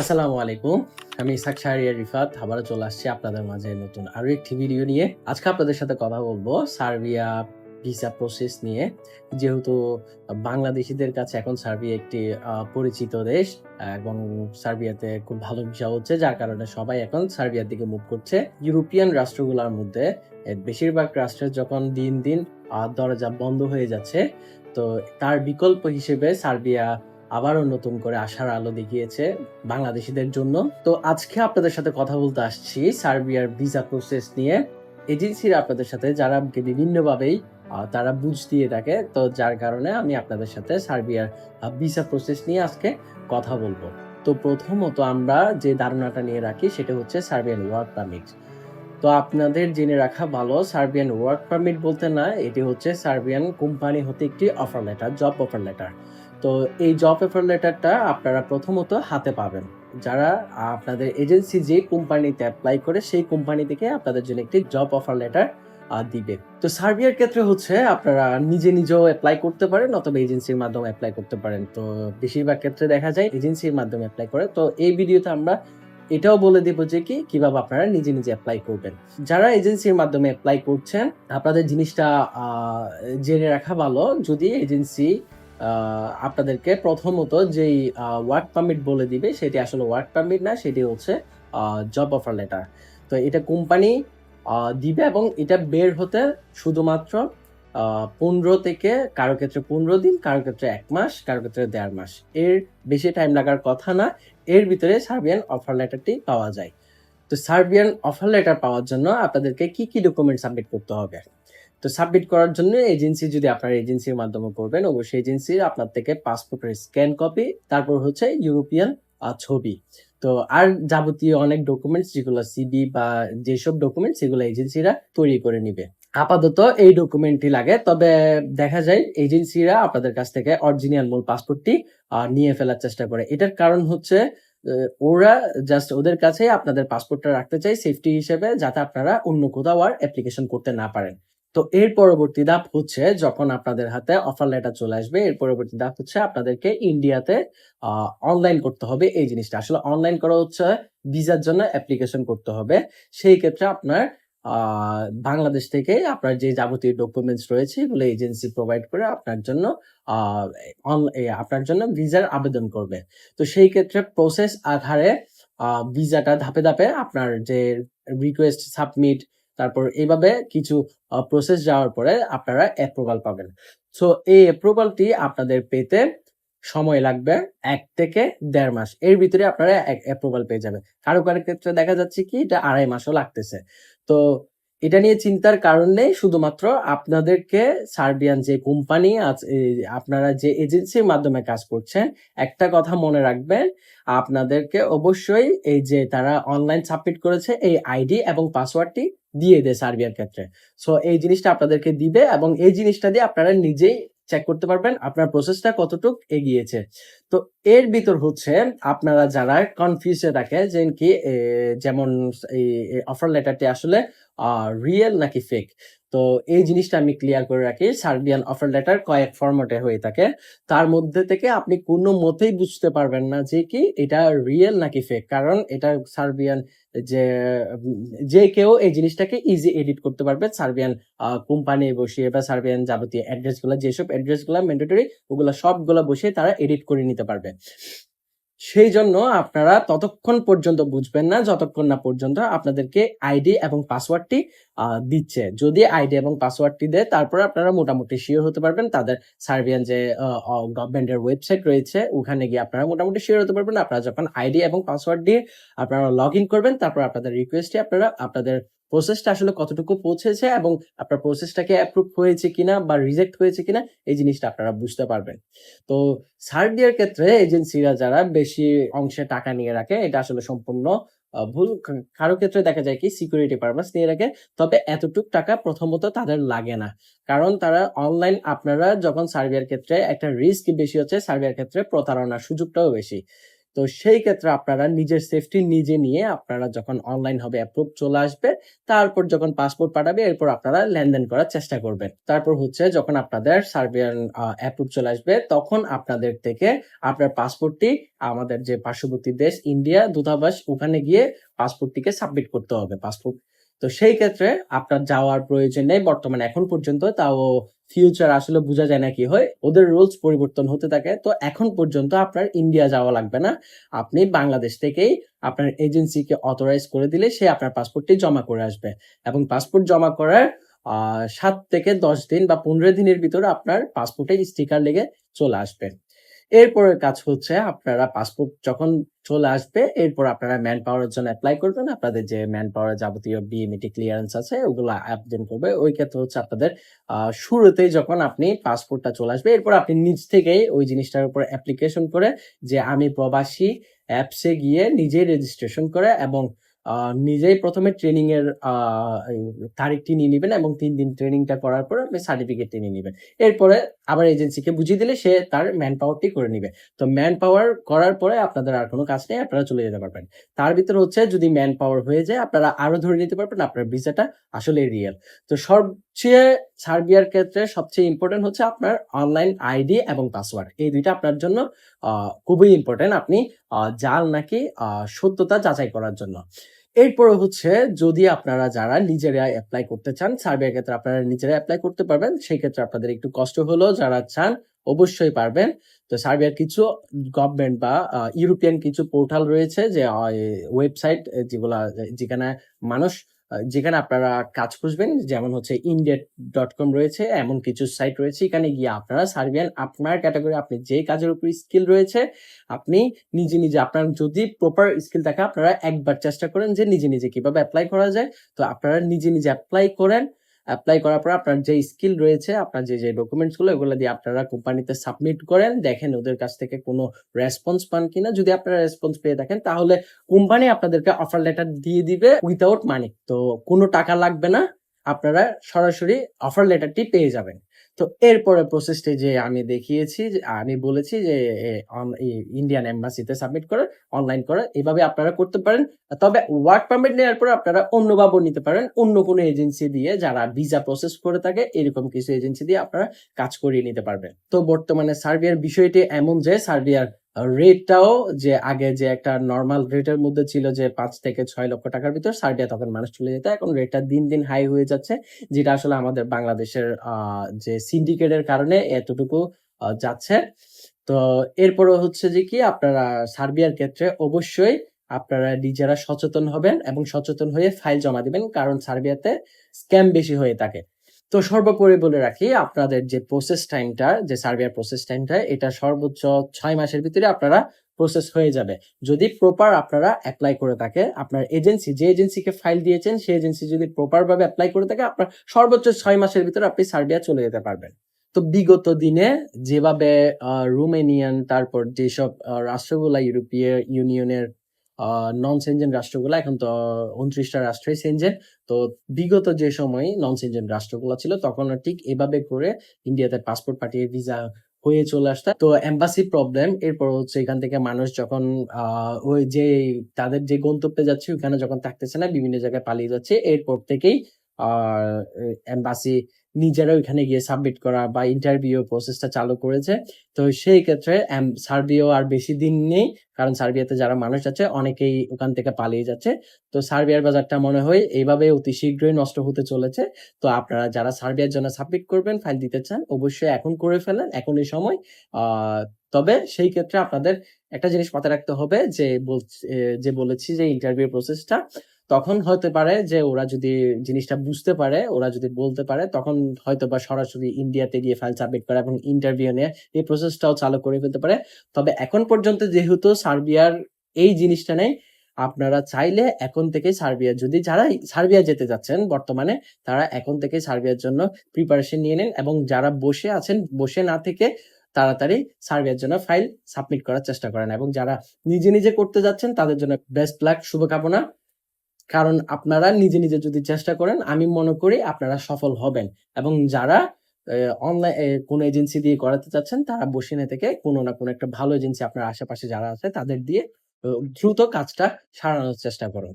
আসসালামু আলাইকুম, আমি ইসাক শাহরিয়ার রিফাত, আবারও চলে আসছি আপনাদের মাঝে নতুন আরও একটি ভিডিও নিয়ে। আজকে আপনাদের সাথে কথা বলব সার্বিয়া ভিসা প্রসেস নিয়ে। যেহেতু বাংলাদেশিদের কাছে এখন সার্বিয়া একটি পরিচিত দেশ, এবং সার্বিয়াতে খুব ভালো ভিসা হচ্ছে, যার কারণে সবাই এখন সার্বিয়ার দিকে মুভ করছে। ইউরোপিয়ান রাষ্ট্রগুলোর মধ্যে বেশিরভাগ রাষ্ট্রের যখন দিন দিন দরজা বন্ধ হয়ে যাচ্ছে, তো তার বিকল্প হিসেবে সার্বিয়া আবারও নতুন করে আশার আলো দেখিয়েছে বাংলাদেশিদের জন্য। তো আজকে আপনাদের সাথে কথা বলতে আসছি সার্বিয়ার ভিসা প্রসেস নিয়ে। এজেন্সির আপনাদের সাথে যারা বিভিন্নভাবেই তারা বুঝ দিয়ে থাকে। তো যার কারণে আমি আপনাদের সাথে সার্বিয়ার ভিসা প্রসেস নিয়ে আজকে কথা বলব। তো প্রথমত আমরা যে ধারণাটা নিয়ে রাখি সেটা হচ্ছে সার্বিয়ান ওয়ার্ক পারমিট। তো আপনাদের জেনে রাখা ভালো, সার্বিয়ান ওয়ার্ক পারমিট বলতে না, এটি হচ্ছে সার্বিয়ান কোম্পানি হতে একটি offer letter job offer letter তো এই জব অফার লেটারটা আপনারা প্রথমত হাতে পাবেন। যারা আপনাদের এজেন্সি যে কোম্পানিতে অ্যাপ্লাই করে, সেই কোম্পানি থেকে আপনাদের জন্য একটি জব অফার লেটার দিবে। তো সার্বিয়ার ক্ষেত্রে হচ্ছে আপনারা নিজে নিজেও অ্যাপ্লাই করতে পারেন, অথবা এজেন্সির মাধ্যমে অ্যাপ্লাই করতে পারেন। তো বেশিরভাগ ক্ষেত্রে দেখা যায় এজেন্সির মাধ্যমে অ্যাপ্লাই করে। তো এই ভিডিওতে আমরা এটাও বলে দেব যে কি, কীভাবে আপনারা নিজে নিজে অ্যাপ্লাই করবেন। যারা এজেন্সির মাধ্যমে অ্যাপ্লাই করছেন, আপনাদের জিনিসটা জেনে রাখা ভালো। যদি এজেন্সি আপনাদেরকে প্রথমত যেই ওয়ার্ক পারমিট বলে দিবে, সেটি আসলে ওয়ার্ক পারমিট না, সেটি হচ্ছে জব অফার লেটার তো এটা কোম্পানি দিবে এবং এটা বের হতে শুধুমাত্র পনেরো থেকে কারও ক্ষেত্রে পনেরো দিন, কারও ক্ষেত্রে এক মাস, কারও ক্ষেত্রে দেড় মাস। এর বেশি টাইম লাগার কথা না। এর ভিতরে সার্বিয়ান অফার লেটারটি পাওয়া যায়। তো সার্বিয়ান অফার লেটার পাওয়ার জন্য আপনাদেরকে কি কি ডকুমেন্ট সাবমিট করতে হবে? তো সাবমিট করার জন্য এজেন্সি যদি আপনার এজেন্সির মাধ্যমে করবেন, অবশ্যই এজেন্সির আপনার থেকে পাসপোর্টের স্ক্যান কপি, তারপর হচ্ছে ইউরোপিয়ান ছবি। তো আর যাবতীয় অনেক ডকুমেন্টস যেগুলো সিবি বা যেসব ডকুমেন্টস, সেগুলো এজেন্সিরা তৈরি করে নিবে। আপাতত এই ডকুমেন্টটি লাগে। তবে দেখা যায় এজেন্সিরা আপনাদের কাছ থেকে অরিজিনাল মূল পাসপোর্টটি নিয়ে ফেলার চেষ্টা করে। এটার কারণ হচ্ছে ওরা জাস্ট ওদের কাছে আপনাদের পাসপোর্টটা রাখতে চাই সেফটি হিসেবে, যাতে আপনারা অন্য কোথাও আর অ্যাপ্লিকেশন করতে না পারেন। তো এর পরবর্তী ধাপ হচ্ছে, যখন আপনাদের হাতে অফার লেটার চলে আসবে, এর পরবর্তী ধাপ হচ্ছে আপনাদেরকে ইন্ডিয়াতে অনলাইন করতে হবে এই জিনিসটা। আসলে অনলাইন করা হচ্ছে ভিসার জন্য অ্যাপ্লিকেশন করতে হবে। সেই ক্ষেত্রে আপনার বাংলাদেশ থেকে আপনার যে যাবতীয় ডকুমেন্টস রয়েছে, এগুলো এজেন্সি প্রোভাইড করে আপনার জন্য আপনার জন্য ভিসার আবেদন করবে। তো সেই ক্ষেত্রে প্রসেস আধারে ভিসাটা ধাপে ধাপে আপনার যে রিকোয়েস্ট সাবমিট তারপর এইভাবে কিছু প্রসেস যাওয়ার পরে আপনারা অ্যাপ্রুভাল পাবেন। সো এই অ্যাপ্রুভালটি আপনাদের পেতে সময় লাগবে এক থেকে দেড় মাস। এর ভিতরে আপনারা অ্যাপ্রুভাল পেয়ে যাবেন। কারও কারও ক্ষেত্রে দেখা যাচ্ছে কি, এটা আড়াই মাসও লাগতেছে। তো এটা নিয়ে চিন্তার কারণ নেই, শুধুমাত্র আপনাদেরকে সার্বিয়ান যে কোম্পানি আপনারা যে এজেন্সির মাধ্যমে কাজ করছেন, একটা কথা মনে রাখবেন, আপনাদেরকে অবশ্যই এই যে তারা অনলাইন সাবমিট করেছে, এই আইডি এবং পাসওয়ার্ডটি দিয়ে দেয় সার্বিয়ার ক্ষেত্রে। সো এই জিনিসটা আপনাদেরকে দিবে এবং এই জিনিসটা দিয়ে আপনারা নিজেই চেক করতে পারবেন আপনার প্রসেসটা কতটুক এগিয়েছে। তো এর ভিতর হচ্ছে আপনারা যারা কনফিউজে থাকে যে কি যেমন এই অফার লেটারটি আসলে রিয়েল নাকি ফেক তো এই জিনিসটা আমি ক্লিয়ার করে রাখি সার্বিয়ান অফার লেটার কয়েক ফরম্যাটে হয়ে থাকে। তার মধ্যে থেকে আপনি কোনো মতেই বুঝতে পারবেন না যে কি এটা রিয়েল নাকি ফেক কারণ এটা সার্বিয়ান যে যে কেউ এই জিনিসটাকে ইজি এডিট করতে পারবে। সার্বিয়ান কোম্পানি বসিয়ে বা সার্বিয়ান যাবতীয় অ্যাড্রেসগুলো যেসব অ্যাড্রেসগুলো ম্যান্ডেটরি ওগুলো সবগুলো বসিয়ে তারা এডিট করে নিতে পারবে। সেই জন্য আপনারা ততক্ষণ পর্যন্ত বুঝবেন না, যতক্ষণ না পর্যন্ত আপনাদেরকে আইডি এবং পাসওয়ার্ডটি দিচ্ছে। যদি আইডি এবং পাসওয়ার্ডটি দেয়, তারপরে আপনারা মোটামুটি শিওর হতে পারবেন তাদের সার্বিয়ান যে গভর্নমেন্টের ওয়েবসাইট রয়েছে, ওখানে গিয়ে আপনারা মোটামুটি শিওর হতে পারবেন। আপনারা যখন আইডি এবং পাসওয়ার্ড দিয়ে আপনারা লগ ইন করবেন, তারপর আপনাদের রিকোয়েস্টে আপনারা আপনাদের প্রসেসটা আসলে কতটুকু পৌঁছেছে এবং আপনার প্রসেসটাকে অ্যাপ্রুভ হয়েছে কিনা বা রিজেক্ট হয়েছে কিনা, এই জিনিসটা আপনারা বুঝতে পারবেন। তো সার্বিয়ার ক্ষেত্রে এজেন্সিরা যারা বেশি অংশে টাকা নিয়ে রাখে, এটা আসলে সম্পূর্ণ ভুল। কারও ক্ষেত্রে দেখা যায় কি সিকিউরিটি পারপাস নিয়ে রাখে, তবে এতটুক টাকা প্রথমত তাদের লাগে না। কারণ তারা অনলাইন আপনারা যখন সার্বিয়ার ক্ষেত্রে একটা রিস্ক বেশি হচ্ছে, সার্বিয়ার ক্ষেত্রে প্রতারণার সুযোগটাও বেশি। তো সেই ক্ষেত্রে আপনারা নিজের সেফটি নিজে নিয়ে আপনারা যখন অনলাইন হবে অ্যাপ্রুভ চলে আসবে, তারপর যখন পাসপোর্ট পাঠাবে, এরপর আপনারা লেনদেন করার চেষ্টা করবেন। তারপর হচ্ছে যখন আপনাদের সার্বিয়ান অ্যাপ্রুভ চলে আসবে, তখন আপনাদের থেকে আপনার পাসপোর্টটি আমাদের যে পার্শ্ববর্তী দেশ ইন্ডিয়া দূতাবাস, ওখানে গিয়ে পাসপোর্টটিকে সাবমিট করতে হবে। পাসপোর্ট তো সেই ক্ষেত্রে আপনার যাওয়ার প্রয়োজন নেই বর্তমানে এখন পর্যন্ত, তাও ফিউচার আসলে বোঝা যায় না কি হয়, ওদের রুলস পরিবর্তন হতে থাকে। তো এখন পর্যন্ত আপনার ইন্ডিয়া যাওয়া লাগবে না। আপনি বাংলাদেশ থেকেই আপনার এজেন্সিকে অথরাইজ করে দিলে সে আপনার পাসপোর্টটি জমা করে আসবে। এবং পাসপোর্ট জমা করার সাত থেকে দশ দিন বা পনেরো দিনের ভিতরে আপনার পাসপোর্টের স্টিকার লেগে চলে আসবে। এরপরের কাজ হচ্ছে আপনারা পাসপোর্ট যখন চলে আসবে, এরপর আপনারা ম্যান পাওয়ারের জন্য অ্যাপ্লাই করবেন। আপনাদের যে ম্যান পাওয়ার যাবতীয় বিএমইটি ক্লিয়ারেন্স আছে, ওগুলো আবেদন করবে। ওই ক্ষেত্রে হচ্ছে আপনাদের শুরুতেই যখন আপনি পাসপোর্টটা চলে আসবে, এরপর আপনি নিজ থেকেই ওই জিনিসটার উপর অ্যাপ্লিকেশন করে যে আমি প্রবাসী অ্যাপসে গিয়ে নিজেই রেজিস্ট্রেশন করে এবং নিজেই প্রথমে ট্রেনিং এর তারিখটি নিয়ে নেবেন এবং তিন দিন ট্রেনিংটা করার পর আপনি সার্টিফিকেটটি নিয়ে নেবেন। এরপরে আবার এজেন্সিকে বুঝিয়ে দিলে সে তার ম্যান পাওয়ারটি করে নিবে। তো ম্যান পাওয়ার করার পরে আপনাদের আর কোনো কাজ নেই, আপনারা চলে যেতে পারবেন। তার ভিতরে হচ্ছে যদি ম্যান পাওয়ার হয়ে যায়, আপনারা আরও ধরে নিতে পারবেন আপনার ভিসাটা আসলে রিয়েল তো সবচেয়ে সার্বিয়ার ক্ষেত্রে সবচেয়ে ইম্পর্টেন্ট হচ্ছে আপনার অনলাইন আইডি এবং পাসওয়ার্ড এই দুইটা আপনার জন্য খুবই ইম্পর্টেন্ট আপনি জাল নাকি সত্যতা যাচাই করার জন্য। এরপরে হচ্ছে যদি আপনারা যারা নিজেরা অ্যাপ্লাই করতে চান সার্বিয়ার ক্ষেত্রে আপনারা নিজেরা অ্যাপ্লাই করতে পারবেন, সেই ক্ষেত্রে আপনাদের একটু কষ্ট হলেও যারা চান অবশ্যই পারবেন। তো সার্বিয়ার কিছু গভর্নমেন্ট বা ইউরোপিয়ান কিছু পোর্টাল রয়েছে যে ওয়েবসাইট যেগুলা, যেখানে মানুষ যেখানে আপনারা কাজ খুঁজবেন, যেমন হচ্ছে ইন্ডিয়া ডট কম রয়েছে, এমন কিছু সাইট রয়েছে, এখানে গিয়ে আপনারা সার্বিয়ান আপনার ক্যাটাগরি আপনি যে কাজের উপর স্কিল রয়েছে, আপনি নিজে নিজে আপনার যদি প্রপার স্কিল থাকে, আপনারা একবার চেষ্টা করেন যে নিজে নিজে কীভাবে অ্যাপ্লাই করা যায়। তো আপনারা নিজে নিজে অ্যাপ্লাই করেন অ্যাপ্লাই করার পর আপনার যে স্কিল রয়েছে, আপনার যে যে ডকুমেন্টসগুলো এগুলো দিয়ে আপনারা কোম্পানিতে সাবমিট করেন। দেখেন ওদের কাছ থেকে কোনো রেসপন্স পান কিনা। যদি আপনারা রেসপন্স পেয়ে থাকেন, তাহলে কোম্পানি আপনাদেরকে অফার লেটার দিয়ে দিবে উইথাউট মানি তো কোনো টাকা লাগবে না। আপনারা সরাসরি অফার লেটারটি পেয়ে যাবেন। তো এরপরে প্রসেসটি যে আমি দেখিয়েছি আমি বলেছি যে ইন্ডিয়ান এম্বাসিতে সাবমিট করে অনলাইন করে এভাবে আপনারা করতে পারেন। তবে ওয়ার্ক পারমিট নেওয়ার পরে আপনারা অন্যভাবে নিতে পারেন, অন্য কোনো এজেন্সি দিয়ে যারা ভিসা প্রসেস করে থাকে, এরকম কিছু এজেন্সি দিয়ে আপনারা কাজ করিয়ে নিতে পারবেন। তো বর্তমানে সার্বিয়ার বিষয়টি এমন যে সার্বিয়ার রেটটাও যে আগে যে একটা নর্মাল রেটের মধ্যে ছিল যে পাঁচ থেকে ছয় লক্ষ টাকার ভিতর সার্বিয়া তখন মানুষ চলে যেত। এখন রেটটা দিন দিন হাই হয়ে যাচ্ছে, যেটা আসলে আমাদের বাংলাদেশের যে সিন্ডিকেটের কারণে এতটুকু যাচ্ছে। তো এরপরে হচ্ছে যে কি, আপনারা সার্বিয়ার ক্ষেত্রে অবশ্যই আপনারা নিজেরা সচেতন হবেন এবং সচেতন হয়ে ফাইল জমা দিবেন, কারণ সার্বিয়াতে স্ক্যাম বেশি হয়ে থাকে। তো সর্বোপরি বলে রাখি, আপনাদের যে প্রসেস টাইমটা যে সার্বিয়ার প্রসেস টাইমটা এটা সর্বোচ্চ ছয় মাসের ভিতরে আপনারা প্রসেস হয়ে যাবে। যদি প্রপার আপনারা অ্যাপ্লাই করে থাকে, আপনার এজেন্সি যে এজেন্সিকে ফাইল দিয়েছেন, সেই এজেন্সি যদি প্রপার ভাবে অ্যাপ্লাই করে থাকে, আপনার সর্বোচ্চ ছয় মাসের ভিতরে আপনি সার্বিয়া চলে যেতে পারবেন। তো বিগত দিনে যেভাবে রোমেনিয়ান তারপর যেসব রাষ্ট্রগুলা ইউরোপীয় ইউনিয়নের নন সেনজেন রাষ্ট্রগুলা, এখন তো উনত্রিশটা রাষ্ট্রই সেনজেন তো বিগত যে সময় নন সেনজেন রাষ্ট্রগুলো ছিল, তখন ঠিক এভাবে করে ইন্ডিয়াতে পাসপোর্ট পাঠিয়ে ভিসা হয়ে চলে আসতে। তো এম্বাসি প্রবলেম এরপর হচ্ছে এখান থেকে মানুষ যখন ওই যে তাদের যে গন্তব্যে যাচ্ছে ওখানে যখন থাকতেছে না, বিভিন্ন জায়গায় পালিয়ে যাচ্ছে। এরপর থেকেই আহ এম্বাসি নিজেরা ওইখানে গিয়ে সাবমিট করা বা ইন্টারভিউ প্রসেসটা চালু করেছে। তো সেই ক্ষেত্রে সার্বিয়াও আর বেশি দিন নেই, কারণ সার্বিয়াতে যারা মানুষ যাচ্ছে অনেকেই ওখান থেকে পালিয়ে যাচ্ছে। তো সার্বিয়ার বাজারটা মনে হয় এইভাবে অতি শীঘ্রই নষ্ট হতে চলেছে। তো আপনারা যারা সার্বিয়ার জন্য সাবমিট করবেন ফাইল দিতে চান, অবশ্যই এখন করে ফেলেন এখন এই সময় তবে সেই ক্ষেত্রে আপনাদের একটা জিনিস মাথায় রাখতে হবে যে যে বলেছি যে ইন্টারভিউ প্রসেসটা তখন হতে পারে যে ওরা যদি জিনিসটা বুঝতে পারে, ওরা যদি বলতে পারে, তখন হয়তো বা সরাসরি ইন্ডিয়াতে গিয়ে ফাইল সাবমিট করে এবং ইন্টারভিউ নিয়ে এই প্রসেসটাও চালু করে ফেলতে পারে। তবে এখন পর্যন্ত যেহেতু সার্বিয়ার এই জিনিসটা নেই, আপনারা চাইলে এখন থেকে সার্বিয়া, যদি যারা সার্বিয়া যেতে যাচ্ছেন বর্তমানে, তারা এখন থেকে সার্বিয়ার জন্য প্রিপারেশন নিয়ে নেন এবং যারা বসে আছেন, বসে না থেকে তাড়াতাড়ি সার্বিয়ার জন্য ফাইল সাবমিট করার চেষ্টা করেন এবং যারা নিজে নিজে করতে যাচ্ছেন, তাদের জন্য বেস্ট লাক শুভকামনা। কারণ আপনারা নিজে নিজে যদি চেষ্টা করেন, আমি মনে করি আপনারা সফল হবেন। এবং যারা অনলাইন কোন এজেন্সি দিয়ে করাতে চাচ্ছেন, তারা বসিনে থেকে কোনো না কোনো একটা ভালো এজেন্সি আপনার আশেপাশে যারা আছে, তাদের দিয়ে দ্রুত কাজটা সারানোর চেষ্টা করুন।